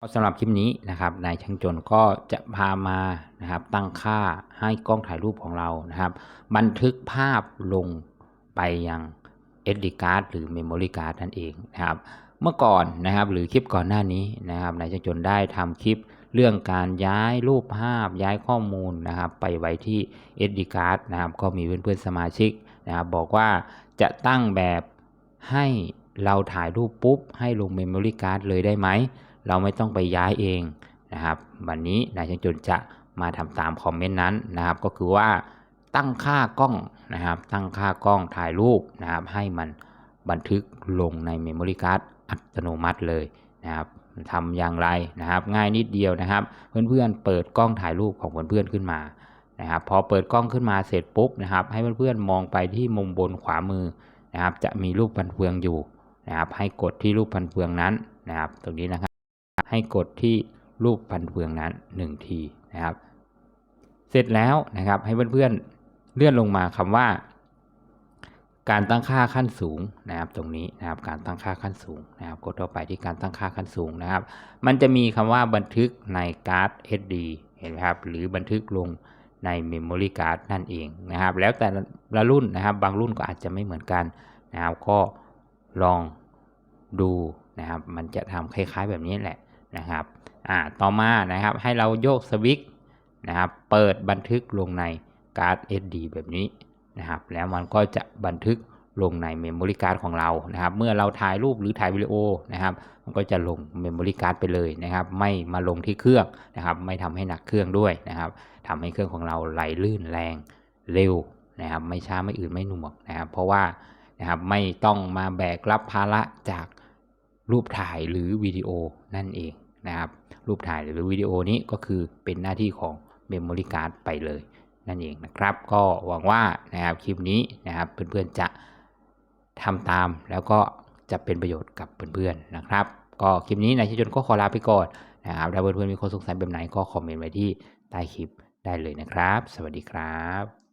ก็สำหรับคลิปนี้นะครับนายช่างจนก็จะพามานะครับตั้งค่าให้กล้องถ่ายรูปของเรานะครับ บันทึกภาพลงไปยัง SD card หรือ Memory card นั่นเองนะครับเมื่อก่อนนะครับหรือคลิปก่อนหน้านี้นะครับนายช่างจนได้ทำคลิปเรื่องการย้ายรูปภาพย้ายข้อมูลนะครับไปไว้ที่ SD card นะครับก็มีเพื่อนๆสมาชิกนะครับบอกว่าจะตั้งแบบให้เราถ่ายรูปปุ๊บให้ลง Memory card เลยได้ไหม เราไม่ต้องไปย้ายเองนะครับ วันนี้นายช่างจนจะมาทำตามคอมเมนต์นั้นนะครับ ก็คือว่าตั้งค่ากล้องนะครับ ตั้งค่ากล้องถ่ายรูปนะครับ ให้มันบันทึกลงใน Memory Card อัตโนมัติเลยนะครับทำอย่างไรนะครับ ง่ายนิดเดียวนะครับ เพื่อนๆเปิดกล้องถ่ายรูปของเพื่อนๆขึ้นมานะครับ พอเปิดกล้องขึ้นมาเสร็จปุ๊บนะครับ ให้เพื่อนๆมองไปที่มุมบนขวามือนะครับ จะมีรูปพันเฟืองอยู่นะครับ ให้กดที่รูปพันเฟืองนั้นนะครับ ตรงนี้นะครับ ให้กดที่รูปพันเฟืองนั้น 1 ทีนะครับ เสร็จแล้วนะครับให้เพื่อนๆเลื่อนลงมาคำว่า การตั้งค่าขั้นสูงนะครับตรงนี้นะครับการตั้งค่าขั้นสูงนะครับกดเข้าไปที่การตั้งค่าขั้นสูงนะครับ มันจะมีคำว่าบันทึกในการ์ด SD เห็นไหมครับหรือบันทึกลงใน Memory Card นั่นเองนะครับ แล้วแต่ละรุ่นนะครับ บางรุ่นก็อาจจะไม่เหมือนกันนะครับ ก็ลองดูนะครับ มันจะทำคล้ายๆแบบนี้แหละ นะครับอ่าต่อมานะครับให้เราโยกสวิตช์นะครับเปิดบันทึกลงในการ์ด SD แบบนี้นะครับแล้วมันก็จะบันทึกลงใน Memory Card ของเรานะครับ เมื่อเราถ่ายรูปหรือถ่ายวิดีโอนะครับ มันก็จะลง Memory Card ไปเลยนะครับ ไม่มาลงที่เครื่องนะครับ ไม่ทำให้หนักเครื่องด้วยนะครับทำให้เครื่องของเราไหลลื่นแรงเร็วนะครับ ไม่ช้าไม่อื่นไม่หน่วงนะครับ เพราะว่านะครับไม่ต้องมาแบกรับภาระจาก รูปถ่ายหรือวิดีโอนั่นเองนะครับรูปถ่ายหรือวิดีโอนี้ก็คือเป็นหน้าที่ของ Memory Card ไปเลยนั่นเองนะครับ ก็หวังว่านะครับคลิปนี้นะครับเพื่อนๆจะทำตามแล้วก็จะเป็นประโยชน์กับเพื่อนๆนะครับ ก็คลิปนี้นายชิจนก็ขอลาไปก่อนนะครับถ้าเพื่อนๆมีข้อสงสัยแบบไหนก็คอมเมนต์ไว้ที่ใต้คลิปได้เลยนะครับ สวัสดีครับ